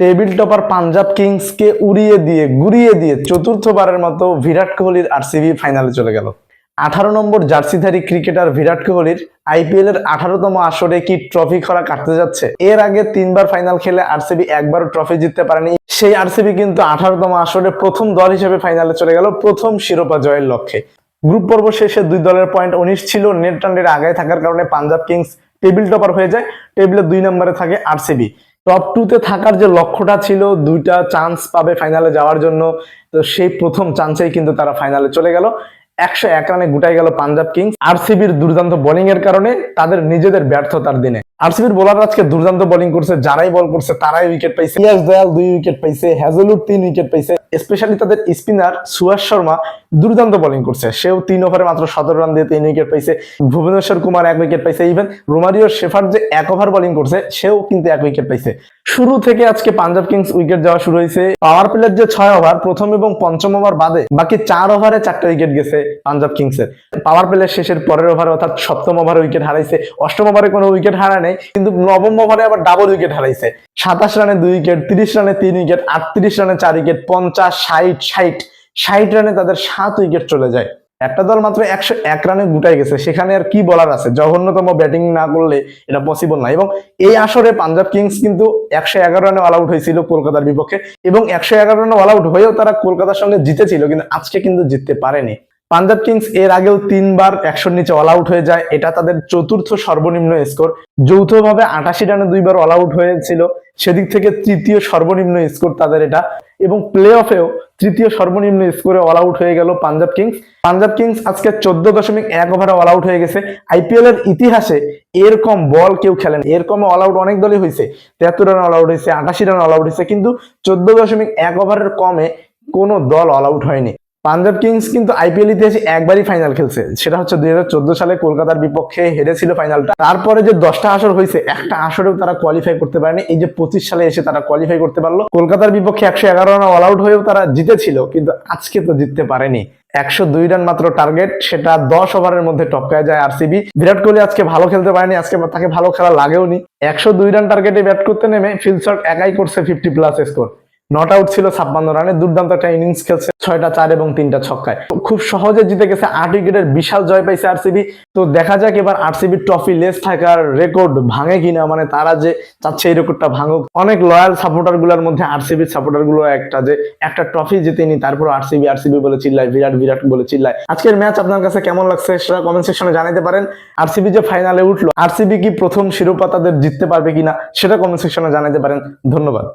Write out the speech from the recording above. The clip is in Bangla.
টেবিল টপার পাঞ্জাব কিংসকে উড়িয়ে দিয়ে, গুড়িয়ে দিয়ে চতুর্থবারের মতো বিরাট কোহলির আরসিবি ফাইনালে চলে গেল। আঠারো নম্বর জার্সিধারী ক্রিকেটার বিরাট কোহলির আইপিএল এর আঠারোতম আসরে কি ট্রফি খরা কাটতে যাচ্ছে? এর আগে তিনবার ফাইনাল খেলে আরসিবি একবারও ট্রফি জিততে পারেনি। সেই আরসিবি কিন্তু আঠারোতম আসরে প্রথম দল হিসেবে ফাইনালে চলে গেল, প্রথম শিরোপা জয়ের লক্ষ্যে। গ্রুপ পর্ব শেষে দুই দলের পয়েন্ট উনিশ ছিল নেট রানের আগায় থাকার কারণে পাঞ্জাব কিংস টেবিল টপার হয়ে যায়। টেবিলের দুই নম্বরে থাকে আরসিবি। টপ টুতে থাকার যে লক্ষ্যটা ছিল, দুইটা চান্স পাবে ফাইনালে যাওয়ার জন্য। তো সেই প্রথম চান্সেই কিন্তু তারা ফাইনালে চলে গেল। একশো এক রানে গুটাই গেল পাঞ্জাব কিংস। আর সিবির দুর্দান্ত বোলিং এর কারণে তাদের নিজেদের ব্যর্থতার দিনে। আরসিবির বোলার আজকে দুর্দান্ত বোলিং করছে, যারাই বল করছে, তারাই উইকেট পাইছে। ইয়াস দয়াল দুই উইকেট পাইছে হ্যাজেলুড তিন উইকেট পাইছে। স্পেশালি তাদের স্পিনার সুয়াস শর্মা দুর্দান্ত বোলিং করছে। সেও তিন ওভারে মাত্র সতেরো রান দিয়ে তিন উইকেট পাইছে। ভুবনেশ্বর কুমার এক উইকেট পাইছে। ইভেন রোমারিও শেফার যে এক ওভার বোলিং করছে, সেও কিন্তু এক উইকেট পাইছে। শুরু থেকে আজকে পাঞ্জাব কিংস উইকেট যাওয়া শুরু হয়েছে। পাওয়ার প্লের যে ছয় ওভার প্রথম এবং পঞ্চম ওভার বাদে বাকি চার ওভারে চারটা উইকেট গেছে পাঞ্জাব কিংস এর পাওয়ার প্লের শেষের পরের ওভারে অর্থাৎ সপ্তম ওভারে উইকেট হারাইছে। অষ্টম ওভারে কোনো উইকেট হারা নেই, কিন্তু নবম ওভারে আবার ডাবল উইকেট হারাইছে। সাতাশ রানে দুই উইকেট তিরিশ রানে তিন উইকেট আটত্রিশ রানে চার উইকেট পঞ্চাশ, ষাট ষাট। ষাট রানে তাদের সাত উইকেট চলে যায়। একটা দল মাত্র একশো এক রানে গুটাই গেছে, সেখানে আর কি বলার আছে? জঘন্যতম ব্যাটিং না করলে এটা পসিবল না। এবং এই আসরে পাঞ্জাব কিংস কিন্তু একশো এগারো রানে অল আউট হয়েছিল কলকাতার বিপক্ষে। এবং একশো এগারো রানে অল আউট হয়েও তারা কলকাতার সঙ্গে জিতেছিল, কিন্তু আজকে কিন্তু জিততে পারেনি। পাঞ্জাব কিংস এর আগেও তিনবার একশোর নিচে অল আউট হয়ে যায়। এটা তাদের চতুর্থ সর্বনিম্ন স্কোর যৌথভাবে আটাশি রানে দুইবার অল আউট হয়েছিল। সেদিক থেকে তৃতীয় সর্বনিম্ন স্কোর তাদের এটা। এবং প্লে অফেও তৃতীয় সর্বনিম্ন স্কোরে অল আউট হয়ে গেল পাঞ্জাব কিংস। পাঞ্জাব কিংস আজকে চোদ্দ দশমিক এক ওভারে অল আউট হয়ে গেছে। আইপিএল এর ইতিহাসে এরকম বল কেউ খেলেন। এরকম অল আউট অনেক দলই হয়েছে। তেহাত্তর রান অল আউট হয়েছে, আটাশি রান অল আউট হয়েছে। কিন্তু চোদ্দ দশমিক এক ওভারের কমে কোনো দল অল আউট হয়নি। পাঞ্জাব কিংস কিন্তু আইপিএল ইতিহাসে একবারই ফাইনাল খেলছে। সেটা হচ্ছে দুই সালে কলকাতার বিপক্ষে হেরেছিল ফাইনালটা তারপরে যে দশটা আসর হয়েছে, একটা আসরেও তারা কোয়ালিফাই করতে পারেনি। এই যে পঁচিশ সালে এসে তারা কোয়ালিফাই করতে পারল। কলকাতার বিপক্ষে একশো এগারো রান অল আউট হয়েও তারা জিতেছিল, কিন্তু আজকে তো জিততে পারেনি। একশো দুই রান মাত্র টার্গেট সেটা দশ ওভারের মধ্যে টপকায় যায় আর আরসিবি বিরাট কোহলি আজকে ভালো খেলতে পারেনি, আজকে তাকে ভালো খেলা লাগেও নি একশো দুই রান টার্গেটে ব্যাট করতে নেমে ফিলশট একাই করছে fifty plus score not out ছিল ছাপ্পান্ন রানে, দুর্দান্ত একটা ইনিংস খেলছে, ছয়টা চার এবং তিনটা ছক্কায়। খুব সহজে জিতে গেছে আট উইকেটের বিশাল জয় পাইছে আরসিবি তো দেখা যাক এবার আরসিবি ট্রফি লেস থাকার রেকর্ড ভাঙে কিনা মানে তারা যে চাচ্ছে এই রেকর্ডটা ভাঙুক। অনেক লয়াল সাপোর্টারগুলোর মধ্যে আরসিবি সাপোর্টারগুলো একটা যে, একটা ট্রফি জিতেনি তারপর আরসিবি আরসিবি বলে চিল্লায়, বিরাট বিরাট বলে চিল্লায়। আজকের ম্যাচ আপনার কাছে কেমন লাগছে সেটা কমেন্ট সেকশনে জানাতে পারেন। আরসিবি যে ফাইনালে উঠল আরসিবি কি প্রথম শিরোপা তাদের জিততে পারবে কিনা, সেটা কমেন্ট সেকশনে জানাতে পারেন। ধন্যবাদ।